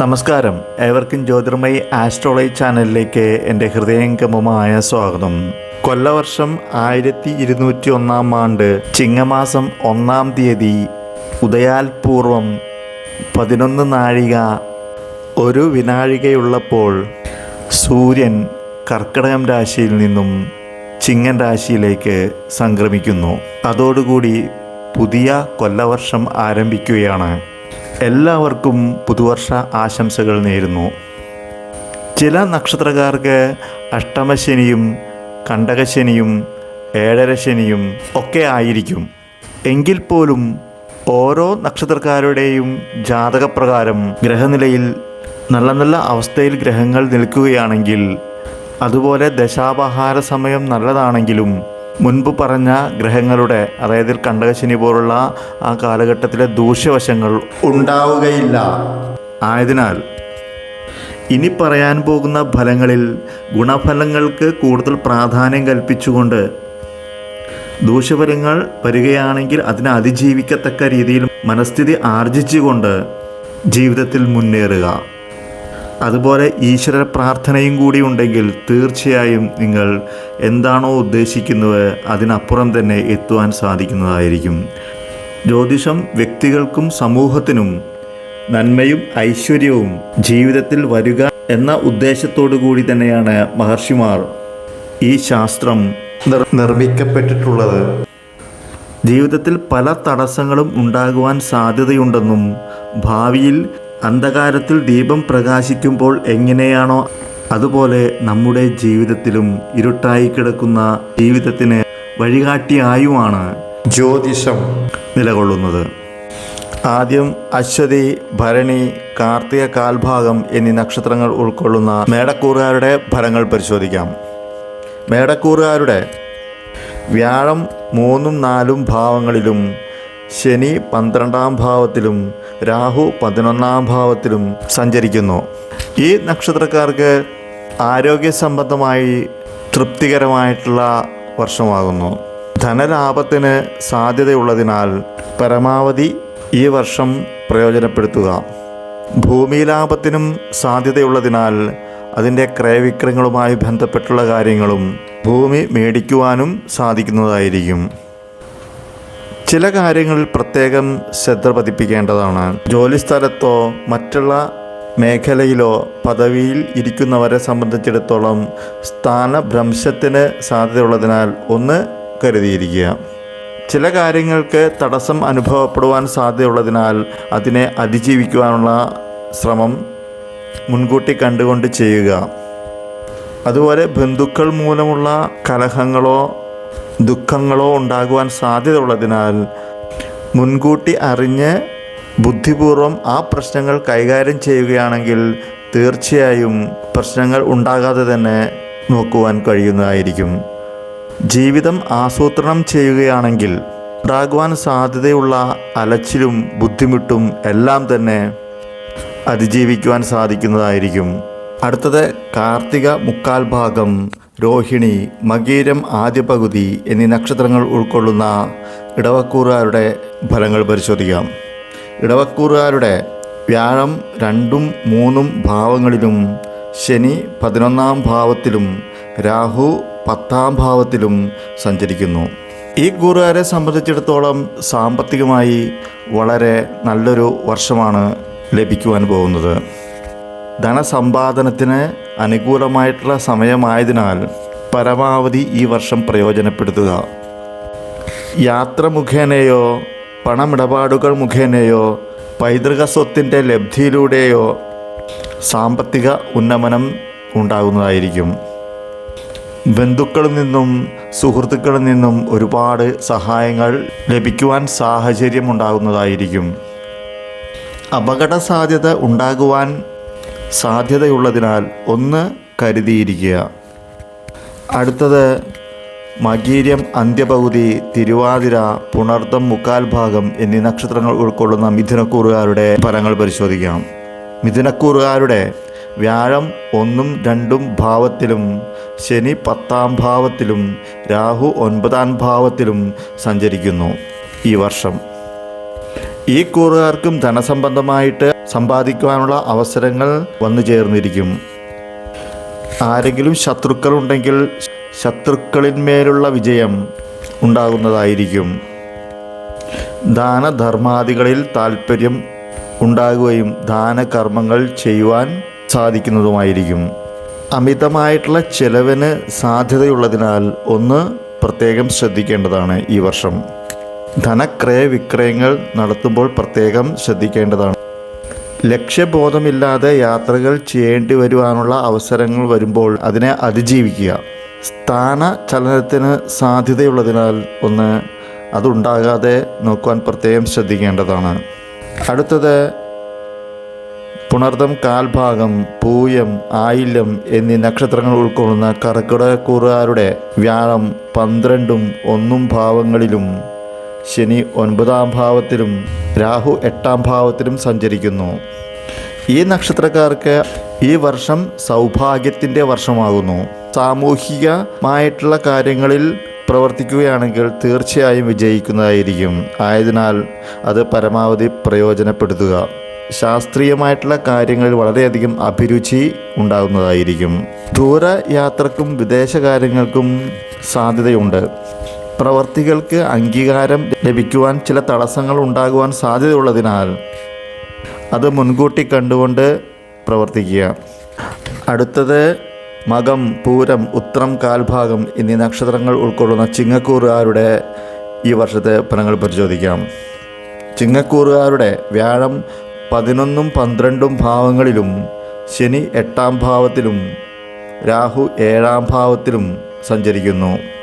നമസ്കാരം. ഏവർക്കും ജ്യോതിർമയി ആസ്ട്രോളജി ചാനലിലേക്ക് എന്റെ ഹൃദയംഗമമായ സ്വാഗതം. കൊല്ലവർഷം ആയിരത്തി ഇരുന്നൂറ്റി ഒന്നാം ആണ്ട് ചിങ്ങമാസം ഒന്നാം തീയതി ഉദയാൽപൂർവം പതിനൊന്ന് നാഴിക ഒരു വിനാഴികയുള്ളപ്പോൾ സൂര്യൻ കർക്കിടകം രാശിയിൽ നിന്നും ചിങ്ങൻ രാശിയിലേക്ക് സംക്രമിക്കുന്നു. അതോടുകൂടി പുതിയ കൊല്ലവർഷം ആരംഭിക്കുകയാണ്. എല്ലാവർക്കും പുതുവർഷ ആശംസകൾ നേരുന്നു. ചില നക്ഷത്രക്കാർക്ക് അഷ്ടമശനിയും കണ്ടകശനിയും ഏഴരശനിയും ഒക്കെ ആയിരിക്കും. എങ്കിൽ പോലും ഓരോ നക്ഷത്രക്കാരുടെയും ജാതകപ്രകാരം ഗ്രഹനിലയിൽ നല്ല നല്ല അവസ്ഥയിൽ ഗ്രഹങ്ങൾ നിൽക്കുകയാണെങ്കിൽ അതുപോലെ ദശാപഹാര സമയം നല്ലതാണെങ്കിലും മുൻപ് പറഞ്ഞ ഗ്രഹങ്ങളുടെ അതായത് കണ്ടകശനി പോലുള്ള ആ കാലഘട്ടത്തിലെ ദൂഷ്യവശങ്ങൾ ഉണ്ടാവുകയില്ല. ആയതിനാൽ ഇനി പറയാൻ പോകുന്ന ഫലങ്ങളിൽ ഗുണഫലങ്ങൾക്ക് കൂടുതൽ പ്രാധാന്യം കൽപ്പിച്ചുകൊണ്ട് ദൂഷ്യഫലങ്ങൾ വരികയാണെങ്കിൽ അതിനെ അതിജീവിക്കത്തക്ക രീതിയിൽ മനസ്ഥിതി ആർജിച്ചുകൊണ്ട് ജീവിതത്തിൽ മുന്നേറുക. അതുപോലെ ഈശ്വര പ്രാർത്ഥനയും കൂടി ഉണ്ടെങ്കിൽ തീർച്ചയായും നിങ്ങൾ എന്താണോ ഉദ്ദേശിക്കുന്നത് അതിനപ്പുറം തന്നെ എത്തുവാൻ സാധിക്കുന്നതായിരിക്കും. ജ്യോതിഷം വ്യക്തികൾക്കും സമൂഹത്തിനും നന്മയും ഐശ്വര്യവും ജീവിതത്തിൽ വരിക എന്ന ഉദ്ദേശത്തോടു കൂടി തന്നെയാണ് മഹർഷിമാർ ഈ ശാസ്ത്രം നിർ- നിർമ്മിക്കപ്പെട്ടിട്ടുള്ളത്. ജീവിതത്തിൽ പല തടസ്സങ്ങളും ഉണ്ടാകുവാൻ സാധ്യതയുണ്ടെന്നും ഭാവിയിൽ അന്ധകാരത്തിൽ ദീപം പ്രകാശിക്കുമ്പോൾ എങ്ങനെയാണോ അതുപോലെ നമ്മുടെ ജീവിതത്തിലും ഇരുട്ടായി കിടക്കുന്ന ജീവിതത്തിന് വഴികാട്ടിയായുമാണ് ജ്യോതിഷം നിലകൊള്ളുന്നത്. ആദ്യം അശ്വതി ഭരണി കാർത്തിക കാൽഭാഗം എന്നീ നക്ഷത്രങ്ങൾ ഉൾക്കൊള്ളുന്ന മേടക്കൂറുകാരുടെ ഫലങ്ങൾ പരിശോധിക്കാം. മേടക്കൂറുകാരുടെ വ്യാഴം മൂന്നും നാലും ഭാവങ്ങളിലും ശനി പന്ത്രണ്ടാം ഭാവത്തിലും രാഹു പതിനൊന്നാം ഭാവത്തിലും സഞ്ചരിക്കുന്നു. ഈ നക്ഷത്രക്കാർക്ക് ആരോഗ്യ സംബന്ധമായി തൃപ്തികരമായിട്ടുള്ള വർഷമാകുന്നു. ധനലാഭത്തിന് സാധ്യതയുള്ളതിനാൽ പരമാവധി ഈ വർഷം പ്രയോജനപ്പെടുത്തുക. ഭൂമി ലാഭത്തിനും സാധ്യതയുള്ളതിനാൽ അതിന്റെ ക്രയവിക്രയങ്ങളുമായി ബന്ധപ്പെട്ടുള്ള കാര്യങ്ങളും ഭൂമി മേടിക്കുവാനും സാധിക്കുന്നതായിരിക്കും. ചില കാര്യങ്ങളിൽ പ്രത്യേകം ശ്രദ്ധ പതിപ്പിക്കേണ്ടതാണ്. ജോലിസ്ഥലത്തോ മറ്റുള്ള മേഖലയിലോ പദവിയിൽ ഇരിക്കുന്നവരെ സംബന്ധിച്ചിടത്തോളം സ്ഥാനഭ്രംശത്തിന് സാധ്യതയുള്ളതിനാൽ ഒന്ന് കരുതിയിരിക്കുക. ചില കാര്യങ്ങൾക്ക് തടസ്സം അനുഭവപ്പെടുവാൻ സാധ്യതയുള്ളതിനാൽ അതിനെ അതിജീവിക്കുവാനുള്ള ശ്രമം മുൻകൂട്ടി കണ്ടുകൊണ്ട് ചെയ്യുക. അതുപോലെ ബന്ധുക്കൾ മൂലമുള്ള കലഹങ്ങളോ ദുഃഖങ്ങളോ ഉണ്ടാകുവാൻ സാധ്യത ഉള്ളതിനാൽ മുൻകൂട്ടി അറിഞ്ഞ് ബുദ്ധിപൂർവം ആ പ്രശ്നങ്ങൾ കൈകാര്യം ചെയ്യുകയാണെങ്കിൽ തീർച്ചയായും പ്രശ്നങ്ങൾ ഉണ്ടാകാതെ തന്നെ നോക്കുവാൻ കഴിയുന്നതായിരിക്കും. ജീവിതം ആസൂത്രണം ചെയ്യുകയാണെങ്കിൽ ഉണ്ടാകുവാൻ സാധ്യതയുള്ള അലച്ചിലും ബുദ്ധിമുട്ടും എല്ലാം തന്നെ അതിജീവിക്കുവാൻ സാധിക്കുന്നതായിരിക്കും. അടുത്തത് കാർത്തിക മുക്കാൽ ഭാഗം. രോഹിണി മകീരം ആദ്യ പകുതി എന്നീ നക്ഷത്രങ്ങൾ ഉൾക്കൊള്ളുന്ന ഇടവക്കൂറുകാരുടെ ഫലങ്ങൾ പരിശോധിക്കാം. ഇടവക്കൂറുകാരുടെ വ്യാഴം രണ്ടും മൂന്നും ഭാവങ്ങളിലും ശനി പതിനൊന്നാം ഭാവത്തിലും രാഹു പത്താം ഭാവത്തിലും സഞ്ചരിക്കുന്നു. ഈ കൂറുകാരെ സംബന്ധിച്ചിടത്തോളം സാമ്പത്തികമായി വളരെ നല്ലൊരു വർഷമാണ് ലഭിക്കുവാൻ പോകുന്നത്. ധനസമ്പാദനത്തിന് അനുകൂലമായിട്ടുള്ള സമയമായതിനാൽ പരമാവധി ഈ വർഷം പ്രയോജനപ്പെടുത്തുക. യാത്ര മുഖേനയോ പണമിടപാടുകൾ മുഖേനയോ പൈതൃക സ്വത്തിന്റെ ലബ്ധിയിലൂടെയോ സാമ്പത്തിക ഉന്നമനം ഉണ്ടാകുന്നതായിരിക്കും. ബന്ധുക്കളിൽ നിന്നും സുഹൃത്തുക്കളിൽ നിന്നും ഒരുപാട് സഹായങ്ങൾ ലഭിക്കുവാൻ സാഹചര്യമുണ്ടാകുന്നതായിരിക്കും. അപകട സാധ്യത ഉണ്ടാകുവാൻ സാധ്യതയുള്ളതിനാൽ ഒന്ന് കരുതിയിരിക്കുക. അടുത്തത് മകീര്യം അന്ത്യപകുതി തിരുവാതിര പുണർത്തം മുക്കാൽ ഭാഗം എന്നീ നക്ഷത്രങ്ങൾ ഉൾക്കൊള്ളുന്ന മിഥുനക്കൂറുകാരുടെ ഫലങ്ങൾ പരിശോധിക്കാം. മിഥുനക്കൂറുകാരുടെ വ്യാഴം ഒന്നും രണ്ടും ഭാവത്തിലും ശനി പത്താം ഭാവത്തിലും രാഹു ഒൻപതാം ഭാവത്തിലും സഞ്ചരിക്കുന്നു ഈ വർഷം. ഈ കൂറുകാർക്കും ധനസംബന്ധമായിട്ട് സമ്പാദിക്കുവാനുള്ള അവസരങ്ങൾ വന്നു ചേർന്നിരിക്കും. ആരെങ്കിലും ശത്രുക്കൾ ഉണ്ടെങ്കിൽ ശത്രുക്കളിന്മേലുള്ള വിജയം ഉണ്ടാകുന്നതായിരിക്കും. ദാനധർമാദികളിൽ താല്പര്യം ഉണ്ടാകുകയും ദാനകർമ്മങ്ങൾ ചെയ്യുവാൻ സാധിക്കുന്നതുമായിരിക്കും. അമിതമായിട്ടുള്ള ചെലവിന് സാധ്യതയുള്ളതിനാൽ ഒന്ന് പ്രത്യേകം ശ്രദ്ധിക്കേണ്ടതാണ് ഈ വർഷം. ധനക്രയ വിക്രയങ്ങൾ നടത്തുമ്പോൾ പ്രത്യേകം ശ്രദ്ധിക്കേണ്ടതാണ്. ലക്ഷ്യബോധമില്ലാതെ യാത്രകൾ ചെയ്യേണ്ടി വരുവാനുള്ള അവസരങ്ങൾ വരുമ്പോൾ അതിനെ അതിജീവിക്കുക. സ്ഥാന ചലനത്തിന് സാധ്യതയുള്ളതിനാൽ ഒന്ന് അതുണ്ടാകാതെ നോക്കുവാൻ പ്രത്യേകം ശ്രദ്ധിക്കേണ്ടതാണ്. അടുത്തത് പുണർദം കാൽഭാഗം പൂയം ആയില്യം എന്നീ നക്ഷത്രങ്ങൾ ഉൾക്കൊള്ളുന്ന കർക്കിടകൂറുകാരുടെ വ്യാഴം പന്ത്രണ്ടും ഒന്നും ഭാവങ്ങളിലും ശനി ഒൻപതാം ഭാവത്തിലും രാഹു എട്ടാം ഭാവത്തിലും സഞ്ചരിക്കുന്നു. ഈ നക്ഷത്രക്കാർക്ക് ഈ വർഷം സൗഭാഗ്യത്തിന്റെ വർഷമാകുന്നു. സാമൂഹികമായിട്ടുള്ള കാര്യങ്ങളിൽ പ്രവർത്തിക്കുകയാണെങ്കിൽ തീർച്ചയായും വിജയിക്കുന്നതായിരിക്കും. ആയതിനാൽ അത് പരമാവധി പ്രയോജനപ്പെടുത്തുക. ശാസ്ത്രീയമായിട്ടുള്ള കാര്യങ്ങളിൽ വളരെയധികം അഭിരുചി ഉണ്ടാകുന്നതായിരിക്കും. ദൂരയാത്രക്കും വിദേശ കാര്യങ്ങൾക്കും സാധ്യതയുണ്ട്. പ്രവർത്തികൾക്ക് അംഗീകാരം ലഭിക്കുവാൻ ചില തടസ്സങ്ങൾ ഉണ്ടാകുവാൻ സാധ്യതയുള്ളതിനാൽ അത് മുൻകൂട്ടി കണ്ടുകൊണ്ട് പ്രവർത്തിക്കുക. അടുത്തത് മകം പൂരം ഉത്രം കാൽഭാഗം എന്നീ നക്ഷത്രങ്ങൾ ഉൾക്കൊള്ളുന്ന ചിങ്ങക്കൂറുകാരുടെ ഈ വർഷത്തെ ഫലങ്ങൾ പരിശോധിക്കാം. ചിങ്ങക്കൂറുകാരുടെ വ്യാഴം പതിനൊന്നും പന്ത്രണ്ടും ഭാവങ്ങളിലും ശനി എട്ടാം ഭാവത്തിലും രാഹു ഏഴാം ഭാവത്തിലും സഞ്ചരിക്കുന്നു.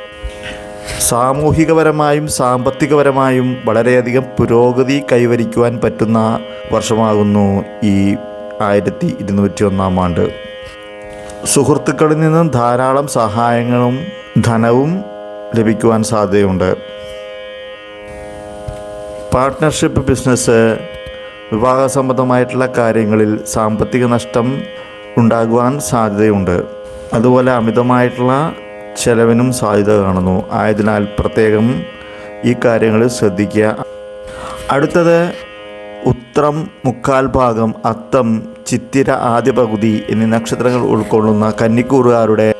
സാമൂഹികപരമായും സാമ്പത്തികപരമായും വളരെയധികം പുരോഗതി കൈവരിക്കുവാൻ പറ്റുന്ന വർഷമാകുന്നു ഈ ആയിരത്തി ഇരുന്നൂറ്റി ഒന്നാം ആണ്ട്. സുഹൃത്തുക്കളിൽ നിന്നും ധാരാളം സഹായങ്ങളും ധനവും ലഭിക്കുവാൻ സാധ്യതയുണ്ട്. പാർട്ട്ണർഷിപ്പ് ബിസിനസ് വിവാഹ സംബന്ധമായിട്ടുള്ള കാര്യങ്ങളിൽ സാമ്പത്തിക നഷ്ടം ഉണ്ടാകുവാൻ സാധ്യതയുണ്ട്. അതുപോലെ അമിതമായിട്ടുള്ള ചെലവിനും സാധ്യത കാണുന്നു. ആയതിനാൽ പ്രത്യേകം ഈ കാര്യങ്ങളിൽ ശ്രദ്ധിക്കുക. അടുത്തത് ഉത്രം മുക്കാൽ ഭാഗം അത്തം ചിത്തിര ആദ്യ പകുതി എന്നീ നക്ഷത്രങ്ങൾ ഉൾക്കൊള്ളുന്ന കന്നിക്കൂറുകാരുടെ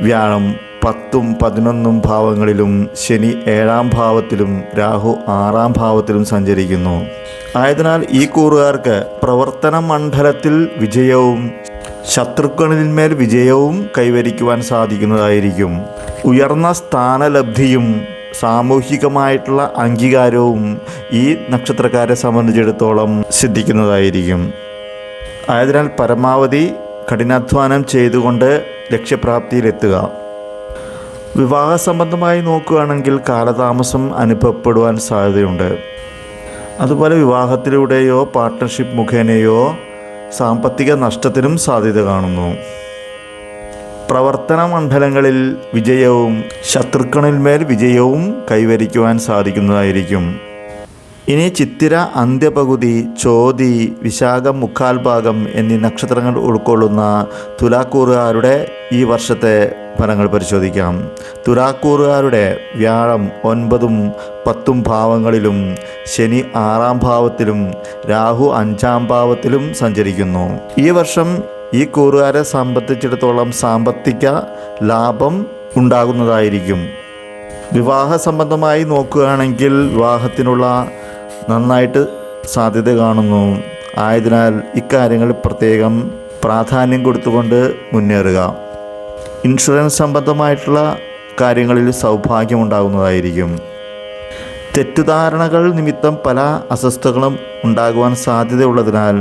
വ്യാഴം പത്തും പതിനൊന്നും ഭാവങ്ങളിലും ശനി ഏഴാം ഭാവത്തിലും രാഹു ആറാം ഭാവത്തിലും സഞ്ചരിക്കുന്നു. ആയതിനാൽ ഈ കൂറുകാർക്ക് പ്രവർത്തന മണ്ഡലത്തിൽ വിജയവും ശത്രുക്കളിന്മേൽ വിജയവും കൈവരിക്കുവാൻ സാധിക്കുന്നതായിരിക്കും. ഉയർന്ന സ്ഥാനലബ്ധിയും സാമൂഹികമായിട്ടുള്ള അംഗീകാരവും ഈ നക്ഷത്രക്കാരെ സംബന്ധിച്ചിടത്തോളം സിദ്ധിക്കുന്നതായിരിക്കും. ആയതിനാൽ പരമാവധി കഠിനാധ്വാനം ചെയ്തുകൊണ്ട് ലക്ഷ്യപ്രാപ്തിയിലെത്തുക. വിവാഹ സംബന്ധമായി നോക്കുകയാണെങ്കിൽ കാലതാമസം അനുഭവപ്പെടുവാൻ സാധ്യതയുണ്ട്. അതുപോലെ വിവാഹത്തിലൂടെയോ പാർട്ട്ണർഷിപ്പ് മുഖേനയോ സാമ്പത്തിക നഷ്ടത്തിനും സാധ്യത കാണുന്നു. പ്രവർത്തന മണ്ഡലങ്ങളിൽ വിജയവും ശത്രുക്കളിന്മേൽ വിജയവും കൈവരിക്കുവാൻ സാധിക്കുന്നതായിരിക്കും. ഇനി ചിത്തിര അന്ത്യപകുതി ചോതി വിശാഖം മുക്കാൽ ഭാഗം എന്നീ നക്ഷത്രങ്ങൾ ഉൾക്കൊള്ളുന്ന തുലാക്കൂറുകാരുടെ ഈ വർഷത്തെ ഫലങ്ങൾ പരിശോധിക്കാം. തുലാക്കൂറുകാരുടെ വ്യാഴം ഒൻപതും പത്തും ഭാവങ്ങളിലും ശനി ആറാം ഭാവത്തിലും രാഹു അഞ്ചാം ഭാവത്തിലും സഞ്ചരിക്കുന്നു. ഈ വർഷം ഈ കൂറുകാരെ സംബന്ധിച്ചിടത്തോളം സാമ്പത്തിക ലാഭം ഉണ്ടാകുന്നതായിരിക്കും. വിവാഹ സംബന്ധമായി നോക്കുകയാണെങ്കിൽ വിവാഹത്തിനുള്ള നന്നായിട്ട് സാധ്യത കാണുന്നു. ആയതിനാൽ ഇക്കാര്യങ്ങൾ പ്രത്യേകം പ്രാധാന്യം കൊടുത്തുകൊണ്ട് മുന്നേറുക. ഇൻഷുറൻസ് സംബന്ധമായിട്ടുള്ള കാര്യങ്ങളിൽ സൗഭാഗ്യം ഉണ്ടാകുന്നതായിരിക്കും തെറ്റിദ്ധാരണകൾ നിമിത്തം പല അസ്വസ്ഥകളും ഉണ്ടാകുവാൻ സാധ്യതയുള്ളതിനാൽ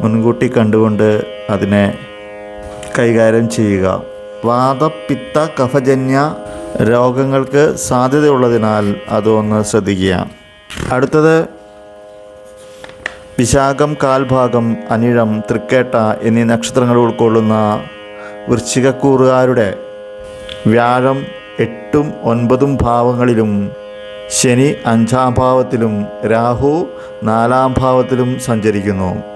മുൻകൂട്ടി കണ്ടുകൊണ്ട് അതിനെ കൈകാര്യം ചെയ്യുക. വാദ വാദപിത്ത കഫജന്യ രോഗങ്ങൾക്ക് സാധ്യതയുള്ളതിനാൽ അതൊന്ന് ശ്രദ്ധിക്കുക. അടുത്തത് വിശാഖം കാൽഭാഗം അനിഴം തൃക്കേട്ട എന്നീ നക്ഷത്രങ്ങൾ ഉൾക്കൊള്ളുന്ന വൃശ്ചികക്കൂറുകാരുടെ വ്യാഴം എട്ടും ഒൻപതും ഭാവങ്ങളിലും ശനി അഞ്ചാം ഭാവത്തിലും രാഹു നാലാം ഭാവത്തിലും സഞ്ചരിക്കുന്നു.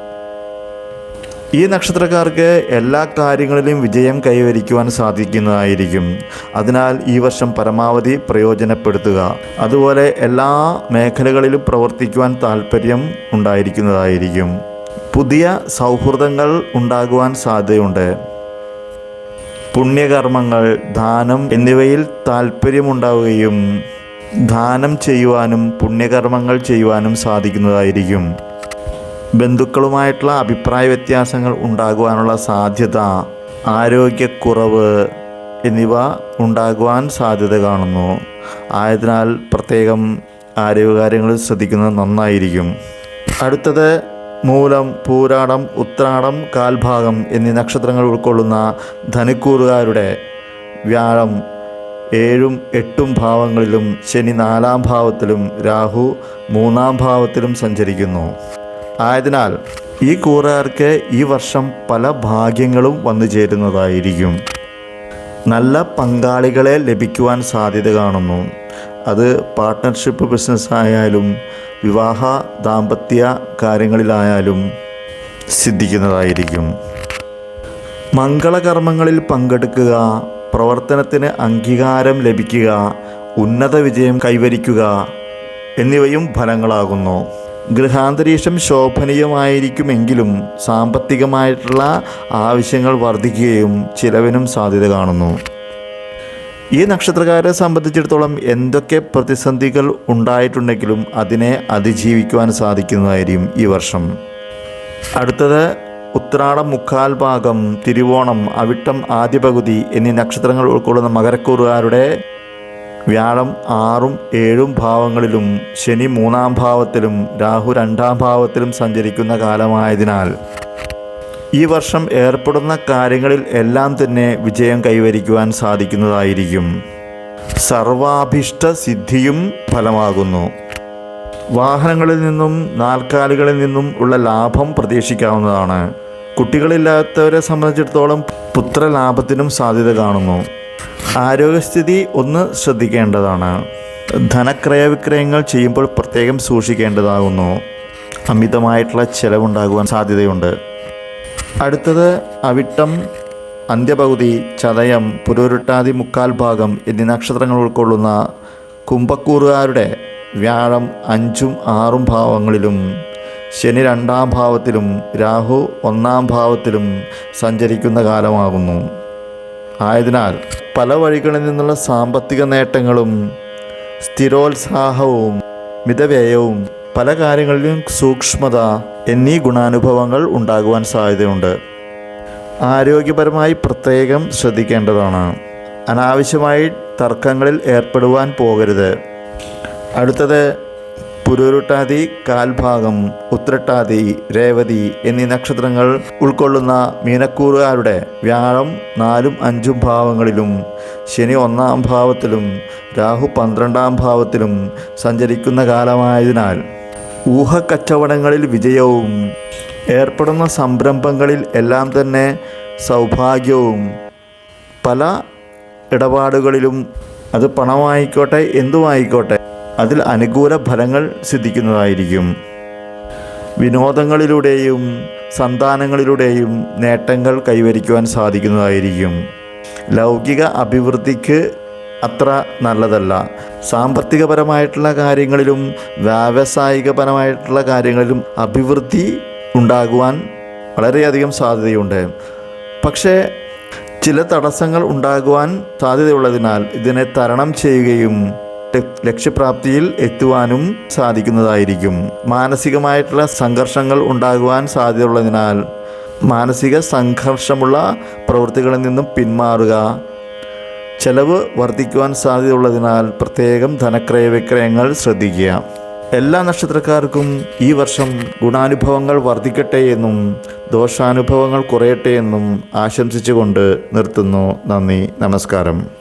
ഈ നക്ഷത്രക്കാർക്ക് എല്ലാ കാര്യങ്ങളിലും വിജയം കൈവരിക്കുവാൻ സാധിക്കുന്നതായിരിക്കും. അതിനാൽ ഈ വർഷം പരമാവധി പ്രയോജനപ്പെടുത്തുക. അതുപോലെ എല്ലാ മേഖലകളിലും പ്രവർത്തിക്കുവാൻ താല്പര്യം ഉണ്ടായിരിക്കുന്നതായിരിക്കും. പുതിയ സൗഹൃദങ്ങൾ ഉണ്ടാകുവാൻ സാധ്യതയുണ്ട്. പുണ്യകർമ്മങ്ങൾ ദാനം എന്നിവയിൽ താല്പര്യമുണ്ടാവുകയും ദാനം ചെയ്യുവാനും പുണ്യകർമ്മങ്ങൾ ചെയ്യുവാനും സാധിക്കുന്നതായിരിക്കും. ബന്ധുക്കളുമായിട്ടുള്ള അഭിപ്രായ വ്യത്യാസങ്ങൾ ഉണ്ടാകുവാനുള്ള സാധ്യത ആരോഗ്യക്കുറവ് എന്നിവ ഉണ്ടാകുവാൻ സാധ്യത കാണുന്നു. ആയതിനാൽ പ്രത്യേകം ആരോഗ്യകാര്യങ്ങൾ ശ്രദ്ധിക്കുന്നത് നന്നായിരിക്കും. അടുത്തത് മൂലം പൂരാടം ഉത്രാടം കാൽഭാഗം എന്നീ നക്ഷത്രങ്ങൾ ഉൾക്കൊള്ളുന്ന ധനുക്കൂറുകാരുടെ വ്യാഴം ഏഴും എട്ടും ഭാവങ്ങളിലും ശനി നാലാം ഭാവത്തിലും രാഹു മൂന്നാം ഭാവത്തിലും സഞ്ചരിക്കുന്നു. ആയതിനാൽ ഈ കൂറുകാർക്ക് ഈ വർഷം പല ഭാഗ്യങ്ങളും വന്നു ചേരുന്നതായിരിക്കും. നല്ല പങ്കാളികളെ ലഭിക്കുവാൻ സാധ്യത കാണുന്നു. അത് പാർട്ട്ണർഷിപ്പ് ബിസിനസ് ആയാലും വിവാഹ ദാമ്പത്യ കാര്യങ്ങളിലായാലും സിദ്ധിക്കുന്നതായിരിക്കും. മംഗളകർമ്മങ്ങളിൽ പങ്കെടുക്കുക പ്രവർത്തനത്തിന് അംഗീകാരം ലഭിക്കുക ഉന്നത വിജയം കൈവരിക്കുക എന്നിവയും ഫലങ്ങളാകുന്നു. ഗൃഹാന്തരീക്ഷം ശോഭനീയമായിരിക്കുമെങ്കിലും സാമ്പത്തികമായിട്ടുള്ള ആവശ്യങ്ങൾ വർദ്ധിക്കുകയും ചിലവിനും സാധ്യത കാണുന്നു. ഈ നക്ഷത്രകാരെ സംബന്ധിച്ചിടത്തോളം എന്തൊക്കെ പ്രതിസന്ധികൾ ഉണ്ടായിട്ടുണ്ടെങ്കിലും അതിനെ അതിജീവിക്കുവാൻ സാധിക്കുന്നതായിരിക്കും ഈ വർഷം. അടുത്തത് ഉത്രാടം മുക്കാൽ ഭാഗം തിരുവോണം അവിട്ടം ആദ്യ പകുതി എന്നീ നക്ഷത്രങ്ങൾ ഉൾക്കൊള്ളുന്ന മകരക്കൂറുകാരുടെ വ്യാഴം ആറും ഏഴും ഭാവങ്ങളിലും ശനി മൂന്നാം ഭാവത്തിലും രാഹു രണ്ടാം ഭാവത്തിലും സഞ്ചരിക്കുന്ന കാലമായതിനാൽ ഈ വർഷം ഏർപ്പെടുന്ന കാര്യങ്ങളിൽ എല്ലാം തന്നെ വിജയം കൈവരിക്കുവാൻ സാധിക്കുന്നതായിരിക്കും. സർവാഭിഷ്ട സിദ്ധിയും ഫലമാകുന്നു. വാഹനങ്ങളിൽ നിന്നും നാൽക്കാലികളിൽ നിന്നും ഉള്ള ലാഭം പ്രതീക്ഷിക്കാവുന്നതാണ്. കുട്ടികളില്ലാത്തവരെ സംബന്ധിച്ചിടത്തോളം പുത്രലാഭത്തിനും സാധ്യത കാണുന്നു. ആരോഗ്യസ്ഥിതി ഒന്ന് ശ്രദ്ധിക്കേണ്ടതാണ്. ധനക്രയവിക്രയങ്ങൾ ചെയ്യുമ്പോൾ പ്രത്യേകം സൂക്ഷിക്കേണ്ടതാകുന്നു. അമിതമായിട്ടുള്ള ചിലവുണ്ടാകുവാൻ സാധ്യതയുണ്ട്. അടുത്തത് അവിട്ടം അന്ത്യപകുതി ചതയം പുരോരുട്ടാതി മുക്കാൽ ഭാഗം എന്നീ നക്ഷത്രങ്ങൾ ഉൾക്കൊള്ളുന്ന കുംഭക്കൂറുകാരുടെ വ്യാഴം അഞ്ചും ആറും ഭാവങ്ങളിലും ശനി രണ്ടാം ഭാവത്തിലും രാഹു ഒന്നാം ഭാവത്തിലും സഞ്ചരിക്കുന്ന കാലമാകുന്നു. ആയതിനാൽ പല വഴികളിൽ നിന്നുള്ള സാമ്പത്തിക നേട്ടങ്ങളും സ്ഥിരോത്സാഹവും മിതവ്യയവും പല കാര്യങ്ങളിലും സൂക്ഷ്മത എന്നീ ഗുണാനുഭവങ്ങൾ ഉണ്ടാകുവാൻ സാധ്യതയുണ്ട്. ആരോഗ്യപരമായി പ്രത്യേകം ശ്രദ്ധിക്കേണ്ടതാണ്. അനാവശ്യമായി തർക്കങ്ങളിൽ ഏർപ്പെടുവാൻ പോകരുത്. അടുത്തത് പുരൂരുട്ടാതി കാൽഭാഗം ഉത്രട്ടാതി രേവതി എന്നീ നക്ഷത്രങ്ങൾ ഉൾക്കൊള്ളുന്ന മീനക്കൂറുകാരുടെ വ്യാഴം നാലും അഞ്ചും ഭാവങ്ങളിലും ശനി ഒന്നാം ഭാവത്തിലും രാഹു പന്ത്രണ്ടാം ഭാവത്തിലും സഞ്ചരിക്കുന്ന കാലമായതിനാൽ ഊഹക്കച്ചവടങ്ങളിൽ വിജയവും ഏർപ്പെടുന്ന സംരംഭങ്ങളിൽ എല്ലാം തന്നെ സൗഭാഗ്യവും. പല ഇടപാടുകളിലും അത് പണമായിക്കോട്ടെ എന്തുമായിക്കോട്ടെ അതിൽ അനുകൂല ഫലങ്ങൾ സിദ്ധിക്കുന്നതായിരിക്കും. വിനോദങ്ങളിലൂടെയും സന്താനങ്ങളിലൂടെയും നേട്ടങ്ങൾ കൈവരിക്കുവാൻ സാധിക്കുന്നതായിരിക്കും. ലൗകിക അഭിവൃദ്ധിക്ക് അത്ര നല്ലതല്ല. സാമ്പത്തികപരമായിട്ടുള്ള കാര്യങ്ങളിലും വ്യാവസായികപരമായിട്ടുള്ള കാര്യങ്ങളിലും അഭിവൃദ്ധി ഉണ്ടാകുവാൻ വളരെയധികം സാധ്യതയുണ്ട്. പക്ഷേ ചില തടസ്സങ്ങൾ ഉണ്ടാകുവാൻ സാധ്യതയുള്ളതിനാൽ ഇതിനെ തരണം ചെയ്യുകയും ലക്ഷ്യപ്രാപ്തിയിൽ എത്തുവാനും സാധിക്കുന്നതായിരിക്കും. മാനസികമായിട്ടുള്ള സംഘർഷങ്ങൾ ഉണ്ടാകുവാൻ സാധ്യതയുള്ളതിനാൽ മാനസിക സംഘർഷമുള്ള പ്രവൃത്തികളിൽ നിന്നും പിന്മാറുക. ചെലവ് വർദ്ധിക്കുവാൻ സാധ്യതയുള്ളതിനാൽ പ്രത്യേകം ധനക്രയ വിക്രയങ്ങൾ ശ്രദ്ധിക്കുക. എല്ലാ നക്ഷത്രക്കാർക്കും ഈ വർഷം ഗുണാനുഭവങ്ങൾ വർദ്ധിക്കട്ടെ എന്നും ദോഷാനുഭവങ്ങൾ കുറയട്ടെ എന്നും ആശംസിച്ചുകൊണ്ട് നിർത്തുന്നു. നന്ദി. നമസ്കാരം.